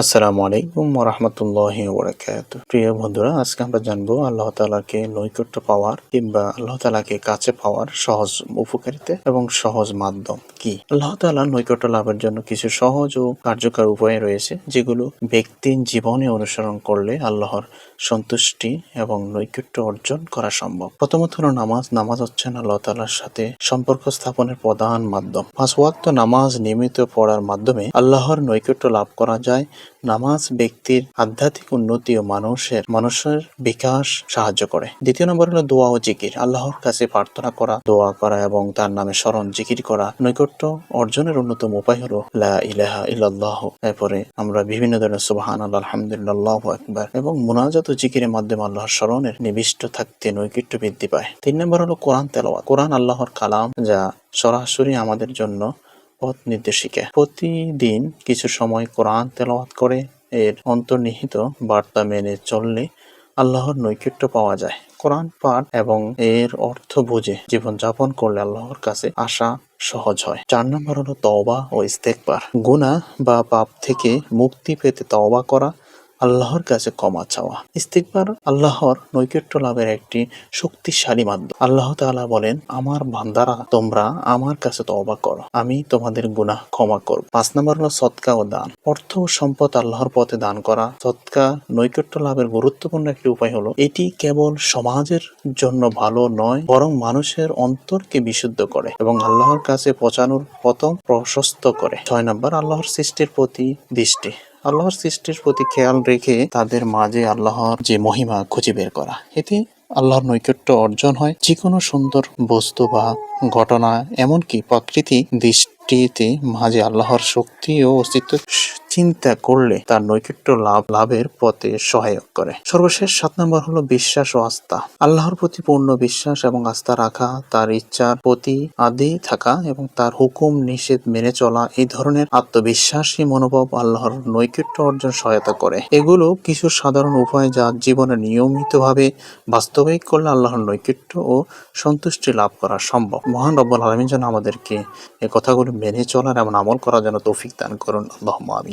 আসসালামু আলাইকুম রহমতুল্লাহ বরকাত প্রিয় বন্ধুরা, আজকে আমরা জানব আল্লাহ তালাকে নৈকট্য পাওয়ার কিংবা আল্লাহ তালাকে কাছে পাওয়ার সহজ উপকারিতা এবং সহজ মাধ্যম কি? আল্লাহ তালা নৈকট্য লাভের জন্য কিছু সহজ ও কার্যকর উপায় রয়েছে, যেগুলো ব্যক্তির জীবনে অনুসরণ করলে আল্লাহর সন্তুষ্টি এবং নৈকট্য অর্জন করা সম্ভব। প্রথমত হলো নামাজ। নামাজ হচ্ছেন আল্লাহ তালার সাথে সম্পর্ক স্থাপনের প্রধান মাধ্যম। পাঁচ ওয়াক্ত নামাজ নিয়মিত পড়ার মাধ্যমে আল্লাহর নৈকট্য লাভ করা যায় নামাজ ব্যক্তির আধ্যাত্মিক উন্নতি ও মানুষের মানুষের বিকাশ সাহায্য করে। দ্বিতীয় নম্বর হলো দোয়া ও জিকির। আল্লাহর কাছে প্রার্থনা করা, দোয়া করা এবং তার নামে স্মরণ জিকির করা। নৈকট্য অর্জনের অন্যতম উপায় হলো ইলাহা ইল্লাল্লাহ। এরপরে আমরা বিভিন্ন ধরনের সুবহান আল্লাহ আলহামদুলিল্লাহ একবার এবং মোনাজাত ও জিকিরের মাধ্যমে আল্লাহর স্মরণের নিবিষ্ট থাকতে নৈকট্য বৃদ্ধি পায়। তিন নম্বর হলো কোরআন তেলাওয়াত। কোরআন আল্লাহর কালাম যা সরাসরি আমাদের জন্য পথ নির্দেশিকা। প্রতিদিন কিছু সময় কোরআন তেলাওয়াত করে এর অন্তর্নিহিত বার্তা মেনে চললে আল্লাহর নৈকট্য পাওয়া যায়। কোরআন পাঠ এবং এর অর্থ বুঝে জীবনযাপন করলে আল্লাহর কাছে আসা সহজ হয়। চার নম্বর হলো তওবা ও ইস্তেকবার গুণা বা পাপ থেকে মুক্তি পেতে তওবা করা আল্লাহর কাছে ক্ষমা চাওয়া। ইস্তিকবার আল্লাহর নৈকট্য লাভের একটি শক্তিশালী মাধ্যম। আল্লাহ তাআলা বলেন, আমার বান্দারা, তোমরা আমার কাছে তওবা করো। আমি তোমাদের গুনাহ ক্ষমা করব। পাঁচ নম্বর হলো সৎকা ও দান। অর্থ ও সম্পদ আল্লাহর পথে দান করা। সৎকা, নৈকট্য লাভের গুরুত্বপূর্ণ একটি উপায় হলো, এটি কেবল সমাজের জন্য ভালো নয়, বরং মানুষের অন্তরকে বিশুদ্ধ করে এবং আল্লাহর কাছে পচানোর পথম প্রশস্ত করে। ছয় নম্বর, আল্লাহর সৃষ্টির প্রতি দৃষ্টি। আল্লাহর সৃষ্টির প্রতি খেয়াল রেখে তাদের মাঝে আল্লাহর যে মহিমা খুঁজে বের করা। এতে আল্লাহর নৈকট্য অর্জন হয়। যে কোনো সুন্দর বস্তু বা ঘটনা, এমনকি প্রাকৃতিক দৃষ্টিতে মাঝে আল্লাহর শক্তি ও অস্তিত্ব চিন্তা করলে তার নৈকট্য লাভ লাভের পথে সহায়ক করে। সর্বশেষ সাত নম্বর হলো বিশ্বাস ও আস্থা। আল্লাহর প্রতি পূর্ণ বিশ্বাস এবং আস্থা রাখা, তার ইচ্ছার প্রতি আদি থাকা এবং তার হুকুম নিষেধ মেনে চলা, এই ধরনের আত্মবিশ্বাসী মনোভাব আল্লাহর নৈকট্য অর্জন সহায়তা করে। এগুলো কিছু সাধারণ উপায় যা জীবনে নিয়মিতভাবে বাস্তবায়িক করলে আল্লাহর নৈকট্য ও সন্তুষ্টি লাভ করা সম্ভব। মহান রব্বুল আলমিন যেন আমাদেরকে এ কথাগুলো মেনে চলার এবং আমল করার জন্য তৌফিক দান করুন। আল্লাহ আমি